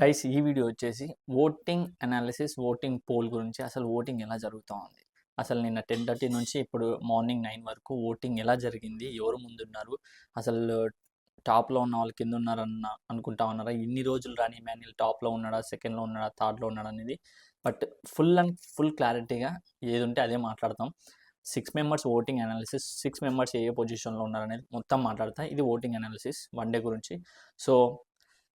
Guys ఈ video వచ్చేసి voting analysis voting poll గురించి అసలు ఓటింగ్ ఎలా జరుగుతూ ఉంది? అసలు నిన్న టెన్ థర్టీ నుంచి ఇప్పుడు మార్నింగ్ నైన్ వరకు ఓటింగ్ ఎలా జరిగింది? ఎవరు ముందున్నారు? అసలు టాప్లో ఉన్న వాళ్ళు కింద ఉన్నారన్న అనుకుంటా ఉన్నారా? ఇన్ని రోజులు రాని మ్యాన్యుల్ టాప్లో ఉన్నాడా? సెకండ్లో ఉన్నాడా? థర్డ్లో ఉన్నాడా? అనేది. బట్ ఫుల్ అండ్ ఫుల్ క్లారిటీగా ఏది ఉంటే అదే మాట్లాడతాం. Six members voting analysis six members ఏ ఏ పొజిషన్లో ఉన్నారనేది మొత్తం మాట్లాడతా. ఇది ఓటింగ్ అనాలిసిస్ వన్ డే గురించి. సో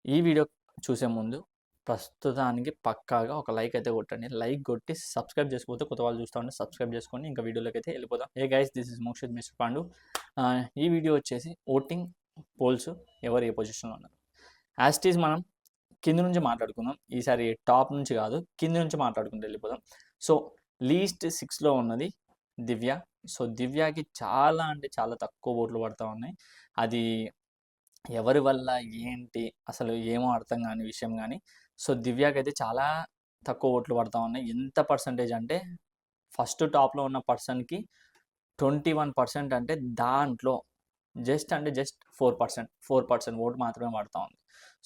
ఈ వీడియో చూసే ముందు ప్రస్తుతానికి పక్కాగా ఒక లైక్ అయితే కొట్టండి. లైక్ కొట్టి సబ్స్క్రైబ్ చేసుకోతే కొత్త వాళ్ళు చూస్తూ ఉంటే సబ్స్క్రైబ్ చేసుకొని ఇంకా వీడియోలోకి అయితే వెళ్ళిపోదాం. Hey guys this is Mokshith mister Pandu ఈ వీడియో వచ్చేసి ఓటింగ్ పోల్స్ ఎవరు ఏ పొజిషన్లో ఉన్నారు? యాస్టీస్ మనం కింద నుంచి మాట్లాడుకుందాం. ఈసారి టాప్ నుంచి కాదు కింద నుంచి మాట్లాడుకుంటూ వెళ్ళిపోదాం. సో లీస్ట్ సిక్స్లో ఉన్నది దివ్య. సో దివ్యకి చాలా అంటే చాలా తక్కువ ఓట్లు పడతా ఉన్నాయి. అది ఎవరి వల్ల ఏంటి అసలు ఏమో అర్థం కాని విషయం కానీ సో దివ్యాకి అయితే చాలా తక్కువ ఓట్లు పడతా ఉన్నాయి. ఎంత పర్సంటేజ్ అంటే ఫస్ట్ టాప్లో ఉన్న పర్సన్కి ట్వంటీ వన్ పర్సెంట్ అంటే దాంట్లో జస్ట్ అంటే just four percent four percent vote మాత్రమే పడతా ఉంది.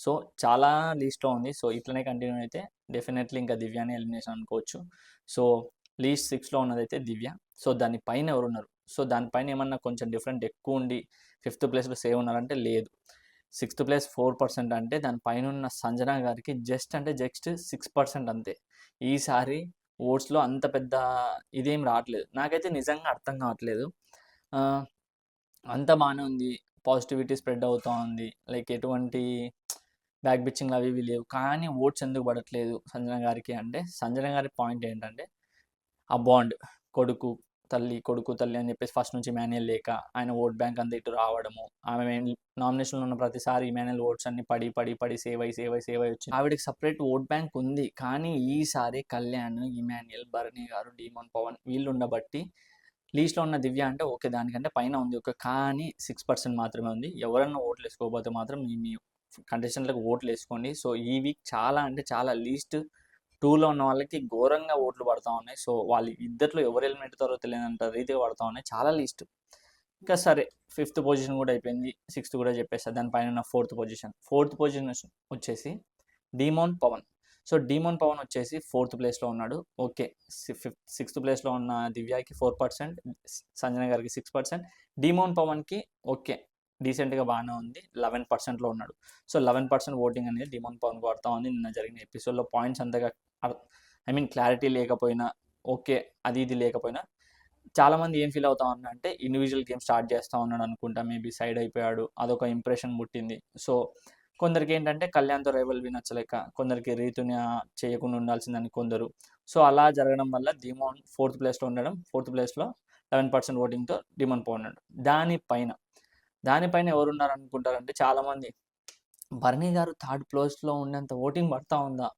సో చాలా లీస్ట్లో ఉంది. సో ఇట్లనే కంటిన్యూ అయితే డెఫినెట్లీ ఇంకా దివ్యాని ఎలిమినేషన్ అనుకోవచ్చు. సో లీస్ట్ సిక్స్లో ఉన్నదైతే దివ్య. సో దాని పైన ఎవరు ఉన్నారు సో దానిపైన ఏమన్నా కొంచెం డిఫరెంట్ ఎక్కువ ఉండి ఫిఫ్త్ ప్లేస్లో సేవ్ ఉన్నారంటే లేదు. సిక్స్త్ ప్లేస్ ఫోర్ పర్సెంట్ అంటే దానిపైన ఉన్న సంజన గారికి జస్ట్ అంటే జస్ట్ సిక్స్ పర్సెంట్ అంతే. ఈసారి ఓట్స్లో అంత పెద్ద ఇదేం రావట్లేదు. నాకైతే నిజంగా అర్థం కావట్లేదు. అంత బాగానే ఉంది. పాజిటివిటీ స్ప్రెడ్ అవుతూ ఉంది. లైక్ ఎటువంటి బ్యాక్ బిచ్చింగ్లు అవి ఇవి లేవు. కానీ ఓట్స్ ఎందుకు పడట్లేదు సంజన గారికి అంటే సంజన గారి పాయింట్ ఏంటంటే ఆ బాండ్ కొడుకు తల్లి కొడుకు తల్లి అని చెప్పేసి ఫస్ట్ నుంచి మాన్యువల్ లేక ఆయన ఓట్ బ్యాంక్ అంతా ఇటు రావడము ఆమె నామినేషన్లో ఉన్న ప్రతిసారి మాన్యువల్ ఓట్స్ అన్ని పడి పడి పడి సేవ్ అయ్యి సేవ్ అయి సేవ్ అయి వచ్చింది. ఆవిడకి సపరేట్ ఓట్ బ్యాంక్ ఉంది. కానీ ఈసారి కళ్యాణ్ ఇమాన్యుయల్ భరణి గారు డీమోన్ పవన్ వీళ్ళు ఉండబట్టి లీస్ట్లో ఉన్న దివ్య అంటే ఓకే దానికంటే పైన ఉంది. ఒక కానీ సిక్స్ పర్సెంట్ మాత్రమే ఉంది. ఎవరన్నా ఓట్లు వేసుకోకపోతే మాత్రం మీ మీ కంటెస్టెంట్లకు ఓట్లు వేసుకోండి. సో ఈ వీక్ చాలా అంటే చాలా లీస్ట్ టూలో ఉన్న వాళ్ళకి ఘోరంగా ఓట్లు పడతా ఉన్నాయి. సో వాళ్ళు ఇద్దరిలో ఎవరు ఎలిమినేట్ అవుతారో తెలియదంట రీతిగా పడతా ఉన్నాయి. చాలా లీస్ట్. ఇంకా సరే ఫిఫ్త్ పొజిషన్ కూడా అయిపోయింది. సిక్స్త్ కూడా చెప్పేస్తా దానిపైన ఉన్న ఫోర్త్ పొజిషన్. ఫోర్త్ పొజిషన్ వచ్చేసి demon Pavan. So demon Pavan వచ్చేసి ఫోర్త్ ప్లేస్లో ఉన్నాడు. ఓకే. ఫిఫ్త్ సిక్స్త్ ప్లేస్లో ఉన్న దివ్యాకి ఫోర్ పర్సెంట్ సంజన గారికి సిక్స్ పర్సెంట్. డీమోన్ పవన్కి ఓకే. డీసెంట్గా బాగానే ఉంది. లెవెన్ పర్సెంట్లో ఉన్నాడు. సో లెవెన్ పర్సెంట్ ఓటింగ్ అనేది డిమాండ్ పవన్ పడతా ఉంది. నిన్న జరిగిన ఎపిసోడ్లో పాయింట్స్ అంతగా ఐ మీన్ క్లారిటీ లేకపోయినా ఓకే అది ఇది లేకపోయినా చాలామంది ఏం ఫీల్ అవుతా ఉన్నా అంటే ఇండివిజువల్ గేమ్ స్టార్ట్ చేస్తూ ఉన్నాడు అనుకుంటా. మేబీ సైడ్ అయిపోయాడు. అదొక ఇంప్రెషన్ పుట్టింది. సో కొందరికి ఏంటంటే కళ్యాణ్తో రైవల్ నచ్చలేక కొందరికి రీతుని చేయకుండా ఉండాల్సిందని కొందరు. సో అలా జరగడం వల్ల డిమోన్ ఫోర్త్ ప్లేస్లో ఉండడం ఫోర్త్ ప్లేస్లో లెవెన్ పర్సెంట్ ఓటింగ్తో డిమాండ్ పోన్నాడు దానిపైన దానిపైన ఎవరు ఉన్నారు అనుకుంటారంటే చాలామంది. భరణి గారు థర్డ్ ప్లేస్లో ఉండేంత ఓటింగ్ పడతా ఉందా?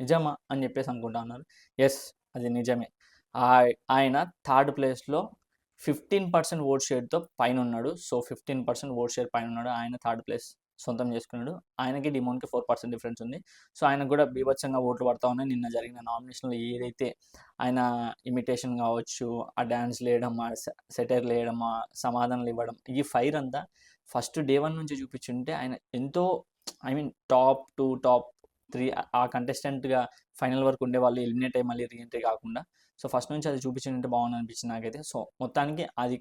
నిజమా? అని చెప్పేసి అనుకుంటా ఉన్నారు. ఎస్ అది నిజమే. ఆయన థర్డ్ ప్లేస్లో ఫిఫ్టీన్ పర్సెంట్ ఓట్ షేర్తో పైన ఉన్నాడు so fifteen percent vote share పైన ఉన్నాడు ఆయన థర్డ్ ప్లేస్. సొంతం చేసుకున్నాడు. ఆయనకి డిమోన్కి ఫోర్ పర్సెంట్ డిఫరెన్స్ ఉంది. సో ఆయనకు కూడా బీభత్సంగా ఓట్లు పడతా ఉన్నాయి. నిన్న జరిగిన నామినేషన్లో ఏదైతే ఆయన ఇమిటేషన్ కావచ్చు ఆ డ్యాన్స్ లేయడం ఆ సెటైర్లు వేయడం ఆ సమాధానాలు ఇవ్వడం ఈ ఫైర్ అంతా ఫస్ట్ డే వన్ నుంచి చూపించుంటే ఆయన ఎంతో I mean top two top three ఆ కంటెస్టెంట్గా ఫైనల్ వరకు ఉండే వాళ్ళు ఎలిమినేట్ అయ్యి మళ్ళీ రీఎంట్రీ కాకుండా. సో ఫస్ట్ నుంచి అది చూపించినట్టు బాగుంది అనిపించింది నాకైతే. సో మొత్తానికి అది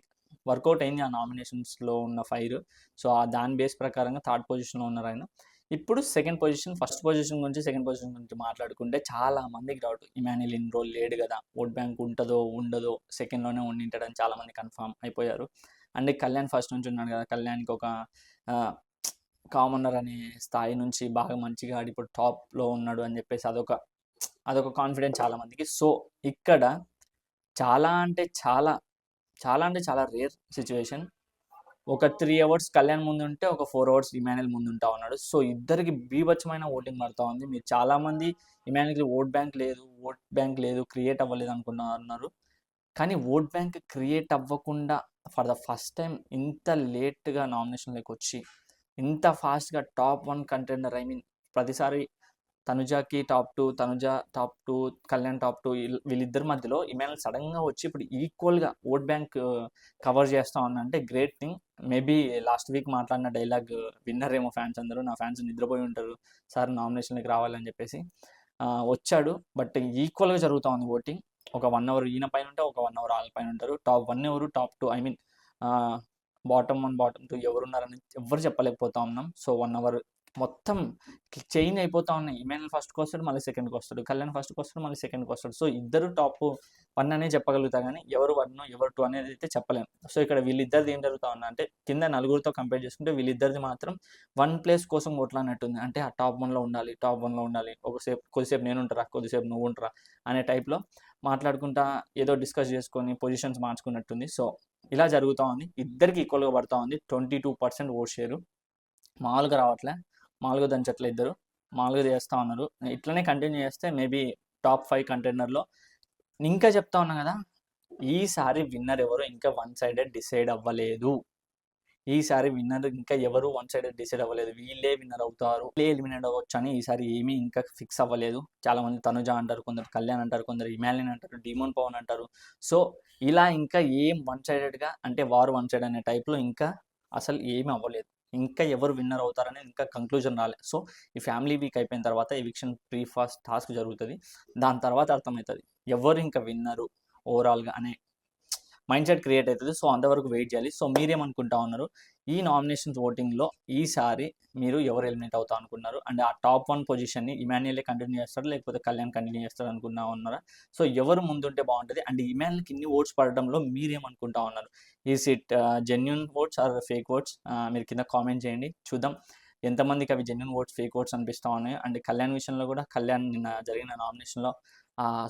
వర్కౌట్ అయింది ఆ నామినేషన్స్లో ఉన్న ఫైర్. సో ఆ దాని బేస్ ప్రకారంగా థర్డ్ పొజిషన్లో ఉన్నారు ఆయన. ఇప్పుడు సెకండ్ పొజిషన్ ఫస్ట్ పొజిషన్ గురించి సెకండ్ పొజిషన్ గురించి మాట్లాడుకుంటే చాలా మందికి డౌట్. ఇమాన్యుల్ ఇన్ రోల్ లేడు కదా ఓట్ బ్యాంక్ ఉంటుందో ఉండదో సెకండ్లోనే ఉండింటాడని చాలా మంది కన్ఫర్మ్ అయిపోయారు. అండ్ కళ్యాణ్ ఫస్ట్ నుంచి ఉన్నాడు కదా కళ్యాణ్కి ఒక కామనర్ అనే స్థాయి నుంచి బాగా మంచిగా ఆడి ఇప్పుడు టాప్లో ఉన్నాడు అని చెప్పేసి అదొక అదొక కాన్ఫిడెన్స్ చాలా మందికి. సో ఇక్కడ చాలా అంటే చాలా చాలా అంటే చాలా రేర్ సిచ్యువేషన్ ఒక త్రీ అవర్స్ కళ్యాణ్ ముందు ఉంటే ఒక ఫోర్ అవర్స్ ఇమాన్యుల్ ముందు ఉంటా ఉన్నాడు. సో ఇద్దరికి బీభత్సమైన ఓటింగ్ పడుతూ ఉంది. మీరు చాలా మంది ఇమాన్యుల్కి ఓట్ బ్యాంక్ లేదు ఓట్ బ్యాంక్ లేదు క్రియేట్ అవ్వలేదు అనుకున్నారు కానీ ఓట్ బ్యాంక్ క్రియేట్ అవ్వకుండా ఫర్ ద ఫస్ట్ టైం ఇంత లేట్గా నామినేషన్లోకి వచ్చి ఇంత ఫాస్ట్గా top one contender I mean ప్రతిసారి తనుజాకి top two Tanuja top two Kalyan top two వీళ్ళిద్దరి మధ్యలో ఈమెయిల్ సడన్గా వచ్చి ఇప్పుడు ఈక్వల్గా ఓట్ బ్యాంక్ కవర్ చేస్తా అంటే great thing. Maybe last week మాట్లాడిన డైలాగ్ విన్నర్ ఏమో ఫ్యాన్స్ అందరూ నా ఫ్యాన్స్ నిద్రపోయి ఉంటారు సార్ నామినేషన్కి రావాలని చెప్పేసి. వచ్చాడు బట్ ఈక్వల్గా జరుగుతూ ఉంది ఓటింగ్. ఒక వన్ అవర్ ఈయన పైన ఉంటే ఒక వన్ అవర్ వాళ్ళ పైన ఉంటారు. టాప్ వన్ ఎవరు top two I mean bottom one bottom two ఎవరున్నారని ఎవరు చెప్పలేకపోతా ఉన్నాం. సో వన్ అవర్ మొత్తం చేంజ్ అయిపోతా ఉన్నాయి. ఇమానుల్ ఫస్ట్కి వస్తాడు మళ్ళీ సెకండ్కి వస్తాడు. కళ్యాణ్ ఫస్ట్కి వస్తాడు మళ్ళీ సెకండ్కి వస్తాడు. సో ఇద్దరు టాప్ వన్ అనే చెప్పగలుగుతా కానీ ఎవరు వన్ ఎవరు టూ అనేది అయితే చెప్పలేము సో ఇక్కడ వీళ్ళిద్దరిది ఏం జరుగుతా ఉన్నా అంటే కింద నలుగురితో కంపేర్ చేసుకుంటే వీళ్ళిద్దరిది మాత్రం వన్ ప్లేస్ కోసం కొట్లాడినట్టుంది అంటే ఆ టాప్ వన్లో ఉండాలి టాప్ వన్లో ఉండాలి. ఒకసేపు కొద్దిసేపు నేను ఉంటారా కొద్దిసేపు నువ్వు ఉంటారా అనే టైప్లో మాట్లాడుకుంటా ఏదో డిస్కస్ చేసుకొని పొజిషన్స్ మార్చుకున్నట్టుంది. సో ఇలా జరుగుతూ ఉంది. ఇద్దరికి ఈక్వల్గా పడుతూ ఉంది. Twenty two percent vote share. మామూలుగా రావట్లే. మామూలుగా దంచట్లే ఇద్దరు. మామూలుగా చేస్తూ ఉన్నారు. ఇట్లనే కంటిన్యూ చేస్తే మేబీ టాప్ ఫైవ్ కంటైనర్లో ఇంకా చెప్తా ఉన్నా కదా ఈసారి విన్నర్ ఎవరు ఇంకా వన్ సైడెడ్ డిసైడ్ అవ్వలేదు. ఈసారి విన్నర్ ఇంకా ఎవరు వన్ సైడెడ్ డిసైడ్ అవ్వలేదు. వీళ్ళే విన్నర్ అవుతారు. వీళ్ళే ఎలిమినేట్ అవ్వచ్చు అని ఈసారి ఏమీ ఇంకా ఫిక్స్ అవ్వలేదు. చాలా మంది తనుజ అంటారు కొందరు కళ్యాణ్ అంటారు కొందరు హిమాలయన్ అంటారు డిమోన్ పవన్ అంటారు. సో ఇలా ఇంకా ఏం వన్ సైడెడ్గా అంటే వారు వన్ సైడ్ అనే టైప్లో ఇంకా అసలు ఏమీ అవ్వలేదు. ఇంకా ఎవరు విన్నర్ అవుతారని ఇంకా కంక్లూజన్ రాలేదు సో ఈ ఫ్యామిలీ వీక్ అయిపోయిన తర్వాత ఎవిక్షన్ ప్రీ ఫాస్ట్ టాస్క్ జరుగుతుంది. దాని తర్వాత అర్థమవుతుంది ఎవరు ఇంకా విన్నరు ఓవరాల్గా అనే మైండ్ సెట్ క్రియేట్ అవుతుంది. సో అంతవరకు వెయిట్ చేయాలి. సో మీరేమనుకుంటా ఉన్నారు? ఈ నామినేషన్స్ ఓటింగ్లో ఈసారి మీరు ఎవరు ఎలిమినేట్ అవుతా అనుకున్నారు? అండ్ ఆ టాప్ వన్ పొజిషన్ని ఇమాన్యుయలే కంటిన్యూ చేస్తారు? లేకపోతే కళ్యాణ్ కంటిన్యూ చేస్తారు అనుకున్నా ఉన్నారా? సో ఎవరు ముందుంటే బాగుంటుంది. అండ్ ఇమాన్యుల్కి ఇన్ని ఓట్స్ పడడంలో మీరేమనుకుంటా ఉన్నారు? Is it genuine votes or fake votes మీరు కింద కామెంట్ చేయండి. చూద్దాం. ఎంతమందికి అవి జెన్యున్ ఓట్స్ ఫేక్ ఓట్స్ అనిపిస్తూ ఉన్నాయి? అండ్ కళ్యాణ్ విషయంలో కూడా కళ్యాణ్ నిన్న జరిగిన నామినేషన్లో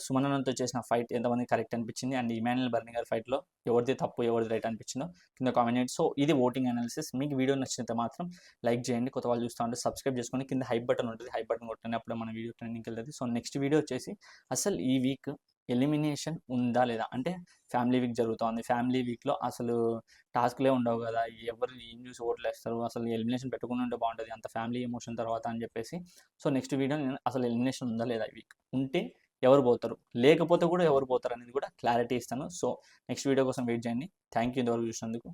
సుమనంతో చేసిన ఫైట్ ఎంతమంది కరెక్ట్ అనిపించింది? అండ్ ఇమాన్యుల్ బర్ని గారి ఫైట్లో ఎవరిది తప్పు ఎవరిది రైట్ అనిపించిందో కింద కామెంట్ చేయండి. సో ఇది ఓటింగ్ అనాలిసిస్. మీకు వీడియో నచ్చినంత మాత్రం లైక్ చేయండి. కొత్త వాళ్ళు చూస్తూ ఉంటే సబ్స్క్రైబ్ చేసుకొని కింద హైప్ బటన్ ఉంటుంది. హైప్ బటన్ కొట్టండి అప్పుడు మన వీడియో ట్రెండింగ్కి వెళ్తుంది సో నెక్స్ట్ వీడియో వచ్చేసి అసలు ఈ వీక్ ఎలిమినేషన్ ఉందా లేదా? అంటే ఫ్యామిలీ వీక్ జరుగుతోంది. ఫ్యామిలీ వీక్లో అసలు టాస్క్లే ఉండవు కదా. ఎవరు ఏం చూసి ఓట్లు వేస్తారు అసలు ఎలిమినేషన్ పెట్టుకుని ఉంటే బాగుంటుంది. అంత ఫ్యామిలీ ఎమోషన్ తర్వాత అని చెప్పేసి. సో నెక్స్ట్ వీడియో నేను అసలు ఎలిమినేషన్ ఉందా లేదా ఈ వీక్? ఉంటే ఎవరు పోతారు? లేకపోతే కూడా ఎవరు పోతారు అనేది కూడా క్లారిటీ ఇస్తాను. సో నెక్స్ట్ వీడియో కోసం వెయిట్ చేయండి. థ్యాంక్ యూ ఇంతవరకు చూసినందుకు.